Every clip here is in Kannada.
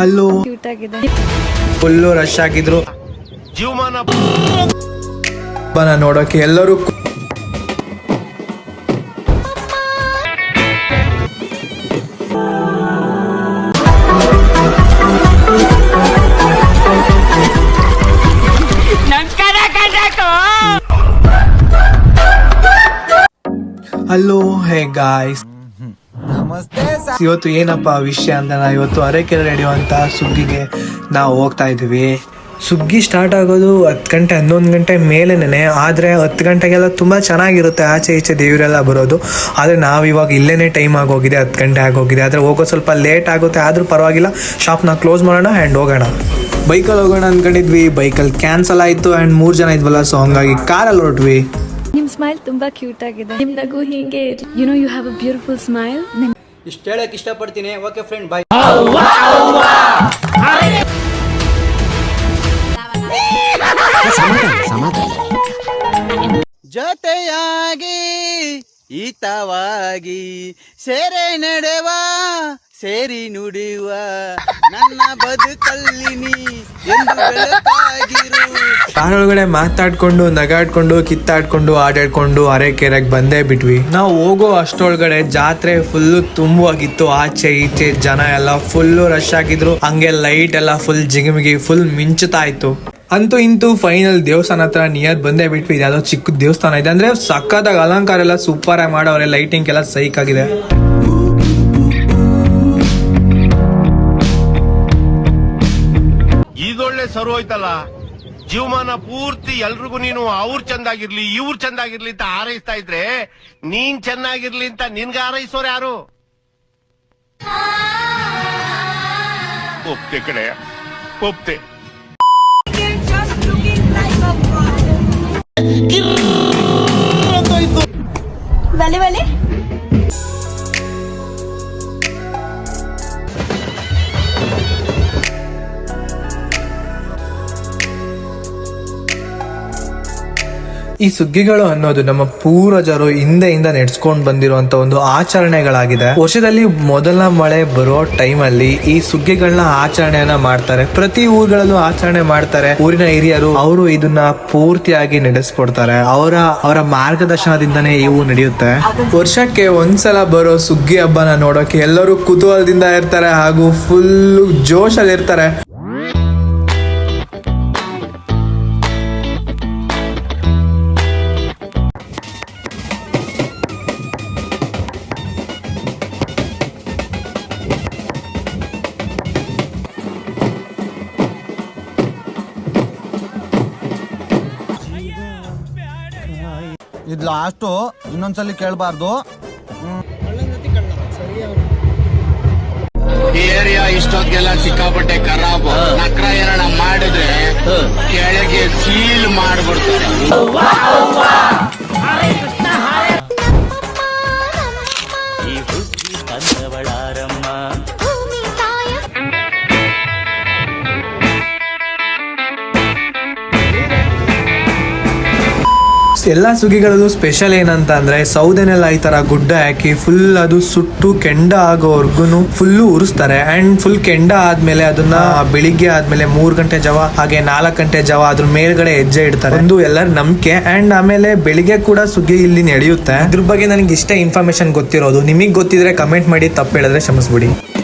ಅಲ್ಲೂ. ಕ್ಯೂಟ್ ಆಗಿದೆ. ಫುಲ್ಲು ರಶ್ ಆಗಿದ್ರು. ಜೀವಮಾನ. ನೋಡೋಕೆ ಎಲ್ಲರೂ ಕು- ಹಲೋ ಹೇ ಗಾಯ್ಸ್ ಇವತ್ತು ಏನಪ್ಪ ವಿಷಯ ಅಂತ ನಾ ಇವತ್ತು ಅರೆಕೆರೆ ನಡೆಯುವಂತ ಅಂತ ಸುಗ್ಗಿಗೆ ನಾವು ಹೋಗ್ತಾ ಇದೀವಿ ಸುಗ್ಗಿ ಸ್ಟಾರ್ಟ್ ಆಗೋದು ಹತ್ತು ಗಂಟೆ ಹನ್ನೊಂದು ಗಂಟೆ ಮೇಲೇನೆ ಆದರೆ ಹತ್ತು ಗಂಟೆಗೆಲ್ಲ ತುಂಬ ಚೆನ್ನಾಗಿರುತ್ತೆ ಆಚೆ ಈಚೆ ದೇವರೆಲ್ಲ ಬರೋದು. ಆದರೆ ನಾವು ಇವಾಗ ಇಲ್ಲೇ ಟೈಮ್ ಆಗೋಗಿದೆ ಹತ್ತು ಗಂಟೆ ಆಗೋಗಿದೆ ಆದರೆ ಹೋಗೋ ಸ್ವಲ್ಪ ಲೇಟ್ ಆಗುತ್ತೆ ಆದರೂ ಪರವಾಗಿಲ್ಲ. ಶಾಪ್ನ ಕ್ಲೋಸ್ ಮಾಡೋಣ ಆ್ಯಂಡ್ ಹೋಗೋಣ. ಬೈಕಲ್ಲಿ ಹೋಗೋಣ ಅಂದ್ಕೊಂಡಿದ್ವಿ ಬೈಕಲ್ಲಿ ಕ್ಯಾನ್ಸಲ್ ಆಯಿತು ಆ್ಯಂಡ್ ಮೂರು ಜನ ಇದ್ವಲ್ಲ ಸೊ ಹಂಗಾಗಿ ಕಾರಲ್ಲಿ ಹೊರಟ್ವಿ. ನಿಮ್ಮ ಸ್ಮೈಲ್ ತುಂಬ ಕ್ಯೂಟ್ ಆಗಿದೆ. ನಿಮ್ಮ ನಗು ಹೀಗೆ you know you have a beautiful smile ಇಷ್ಟು ಹೇಳಕ್ ಇಷ್ಟಪಡ್ತೀನಿ. ಓಕೆ ಫ್ರೆಂಡ್ ಬಾಯ್ ಜೊತೆಯಾಗಿ ಹಿತವಾಗಿ ಸೇರೆ ನಡೆವ ಸೇರಿ ನುಡಿಯುವ ನನ್ನ ಬದುಕಲ್ಲಿ ನೀ ಎಂದು ಬೆಳಕಾಗಿರು. ಕಾರೊಳಗಡೆ ಮಾತಾಡ್ಕೊಂಡು, ನಗಾಡ್ಕೊಂಡು, ಕಿತ್ತಾಡ್ಕೊಂಡು, ಆಟಾಡ್ಕೊಂಡು, ಅರೆಕೆರೆಗೆ ಬಂದೇ ಬಿಟ್ವಿ. ನಾವು ಹೋಗೋ ಅಷ್ಟೊಳಗಡೆ ಜಾತ್ರೆ ಫುಲ್ಲು ತುಂಬುವಾಗಿತ್ತು. ಆಚೆ ಈಚೆ ಜನ ಎಲ್ಲ ಫುಲ್ಲು ರಶ್ ಆಗಿದ್ರು. ಹಂಗೆ ಲೈಟ್ ಎಲ್ಲ ಫುಲ್ ಜಿಗಿಮಿಗಿ ಫುಲ್ ಮಿಂಚುತ್ತಾ ಇತ್ತು. ಅಂತೂ ಇಂತೂ ಫೈನಲ್ ದೇವಸ್ಥಾನ ಹತ್ರ ನಿಯರ್ ಬಂದೇ ಬಿಟ್ವಿ. ಯಾವ್ದೋ ಚಿಕ್ಕ ದೇವಸ್ಥಾನ ಇದೆ. ಅಂದ್ರೆ ಸಕ್ಕತ್ತಾಗ ಅಲಂಕಾರ ಎಲ್ಲ ಸೂಪರ್ ಆಗಿ ಮಾಡವ್ರೆ. ಲೈಟಿಂಗ್ ಎಲ್ಲ ಸೈಕ್ ಆಗಿದೆ. ಇದೊಳ್ಳೆ ಸರು ಹೋಯ್ತಲ್ಲ? ಜೀವಮಾನ ಪೂರ್ತಿ ಎಲ್ರಿಗೂ ನೀನು ಅವ್ರು ಚಂದಾಗಿರ್ಲಿ, ಇವ್ರು ಚಂದಾಗಿರ್ಲಿ ಅಂತ ಹಾರೈಸ್ತಾ ಇದ್ರೆ ನೀನ್ ಚೆನ್ನಾಗಿರ್ಲಿ ಅಂತ ನಿನ್ಗ ಹಾರೈಸೋರು ಯಾರು? ಒಪ್ತೆ ಕಡೆ ಒಪ್ತೆ. ಈ ಸುಗ್ಗಿಗಳು ಅನ್ನೋದು ನಮ್ಮ ಪೂರ್ವಜರು ಇಂದ ನಡೆಸ್ಕೊಂಡು ಬಂದಿರುವಂತ ಒಂದು ಆಚರಣೆಗಳಾಗಿದೆ. ವರ್ಷದಲ್ಲಿ ಮೊದಲ ಮಳೆ ಬರೋ ಟೈಮ್ ಅಲ್ಲಿ ಈ ಸುಗ್ಗಿಗಳನ್ನ ಆಚರಣೆಯನ್ನ ಮಾಡ್ತಾರೆ. ಪ್ರತಿ ಊರುಗಳಲ್ಲೂ ಆಚರಣೆ ಮಾಡ್ತಾರೆ. ಊರಿನ ಹಿರಿಯರು ಅವರು ಇದನ್ನ ಪೂರ್ತಿಯಾಗಿ ನಡೆಸ್ಕೊಡ್ತಾರೆ. ಅವರ ಅವರ ಮಾರ್ಗದರ್ಶನದಿಂದನೇ ಇವು ನಡೆಯುತ್ತೆ. ವರ್ಷಕ್ಕೆ ಒಂದ್ಸಲ ಬರೋ ಸುಗ್ಗಿ ಹಬ್ಬನ ನೋಡೋಕೆ ಎಲ್ಲರೂ ಕುತೂಹಲದಿಂದ ಇರ್ತಾರೆ ಹಾಗೂ ಫುಲ್ ಜೋಶಲ್ಲಿ ಇರ್ತಾರೆ. ಇದು ಲಾಸ್ಟು ಇನ್ನೊಂದ್ಸಲಿ ಕೇಳಬಾರ್ದು. ಈ ಏರಿಯಾ ಇಷ್ಟೊತ್ತಿಗೆಲ್ಲ ಸಿಕ್ಕಾಪಟ್ಟೆ ಖರಾಬ್. ನಕ್ರ ಏನಾರ ಮಾಡಿದ್ರೆ ಕೆಳಗೆ ಸೀಲ್ ಮಾಡ್ಬಿಡ್ತಾರೆ. ಎಲ್ಲ ಸುಗ್ಗಿಗಳಲ್ಲೂ ಸ್ಪೆಷಲ್ ಏನಂತ ಅಂದ್ರೆ ಸೌದೆನೆಲ್ಲ ಈ ತರ ಗುಡ್ಡ ಹಾಕಿ ಫುಲ್ ಅದು ಸುಟ್ಟು ಕೆಂಡ ಆಗೋವರ್ಗುನು ಫುಲ್ ಉರಿಸ್ತಾರೆ. ಅಂಡ್ ಫುಲ್ ಕೆಂಡ ಆದ್ಮೇಲೆ ಅದನ್ನ ಬೆಳಿಗ್ಗೆ ಆದ್ಮೇಲೆ ಮೂರ್ ಗಂಟೆ ಜವ, ಹಾಗೆ ನಾಲ್ಕು ಗಂಟೆ ಜವ ಅದ್ರ ಮೇಲ್ಗಡೆ ಹೆಜ್ಜೆ ಇಡ್ತಾರೆ. ಒಂದು ಎಲ್ಲರ ನಂಬಿಕೆ. ಅಂಡ್ ಆಮೇಲೆ ಬೆಳಿಗ್ಗೆ ಕೂಡ ಸುಗ್ಗಿ ಇಲ್ಲಿ ನಡೆಯುತ್ತೆ. ಇದ್ರ ಬಗ್ಗೆ ನನಗೆ ಇಷ್ಟ ಇನ್ಫಾರ್ಮೇಶನ್ ಗೊತ್ತಿರೋದು. ನಿಮಗೆ ಗೊತ್ತಿದ್ರೆ ಕಮೆಂಟ್ ಮಾಡಿ, ತಪ್ಪು ಹೇಳಿದ್ರೆ ಕ್ಷಮಿಸ್ಬಿಡಿ.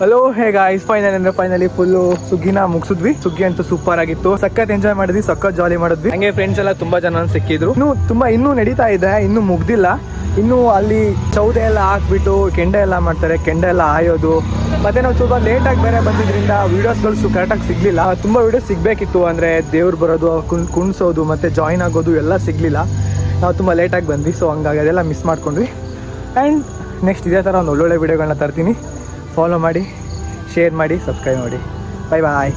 ಹಲೋ ಹೇ ಗಾಯ್ಸ್ ಫೈನಲ್ ಅಂದ್ರೆ ಫೈನಲಿ ಫುಲ್ ಸುಗ್ಗಿನ ಮುಗಿಸಿದ್ವಿ. ಸುಗ್ಗಿ ಅಂತೂ ಸೂಪರ್ ಆಗಿತ್ತು. ಸಖತ್ ಎಂಜಾಯ್ ಮಾಡಿದ್ವಿ ಸಖತ್ ಜಾಲಿ ಮಾಡಿದ್ವಿ. ಹಂಗೆ ಫ್ರೆಂಡ್ಸ್ ಎಲ್ಲ ತುಂಬಾ ಜನ ಸಿಕ್ಕಿದ್ರು. ಇನ್ನು ತುಂಬಾ ಇನ್ನೂ ನಡೀತಾ ಇದೆ ಇನ್ನೂ ಮುಗ್ದಿಲ್ಲ. ಇನ್ನು ಅಲ್ಲಿ ಚೌದೆ ಎಲ್ಲ ಹಾಕ್ಬಿಟ್ಟು ಕೆಂಡ ಎಲ್ಲ ಮಾಡ್ತಾರೆ ಕೆಂಡ ಎಲ್ಲ ಆಯೋದು ಮತ್ತೆ ನಾವು ಸ್ವಲ್ಪ ಲೇಟ್ ಆಗಿ ಬೇರೆ ಬಂದಿದ್ರಿಂದ ವಿಡಿಯೋಸ್ಗಳು ಕರೆಕ್ಟಾಗಿ ಸಿಗ್ಲಿಲ್ಲ. ತುಂಬಾ ವಿಡಿಯೋಸ್ ಸಿಗ್ಬೇಕಿತ್ತು ಅಂದ್ರೆ ದೇವ್ರು ಬರೋದು ಕುಣ್ ಕುಣ್ಸೋದು ಮತ್ತೆ ಜಾಯಿನ್ ಆಗೋದು ಎಲ್ಲ ಸಿಗ್ಲಿಲ್ಲ. ನಾವು ತುಂಬಾ ಲೇಟಾಗಿ ಬಂದ್ವಿ ಸೊ ಹಂಗಾಗಿ ಅದೆಲ್ಲ ಮಿಸ್ ಮಾಡ್ಕೊಂಡ್ವಿ. ಆ್ಯಂಡ್ ನೆಕ್ಸ್ಟ್ ಇದೇ ಥರ ಒಂದು ಒಳ್ಳೊಳ್ಳೆ ವಿಡಿಯೋಗಳನ್ನ ತರ್ತೀನಿ. ಫಾಲೋ ಮಾಡಿ ಶೇರ್ ಮಾಡಿ ಸಬ್ಸ್ಕ್ರೈಬ್ ಮಾಡಿ. ಬಾಯ್ ಬಾಯ್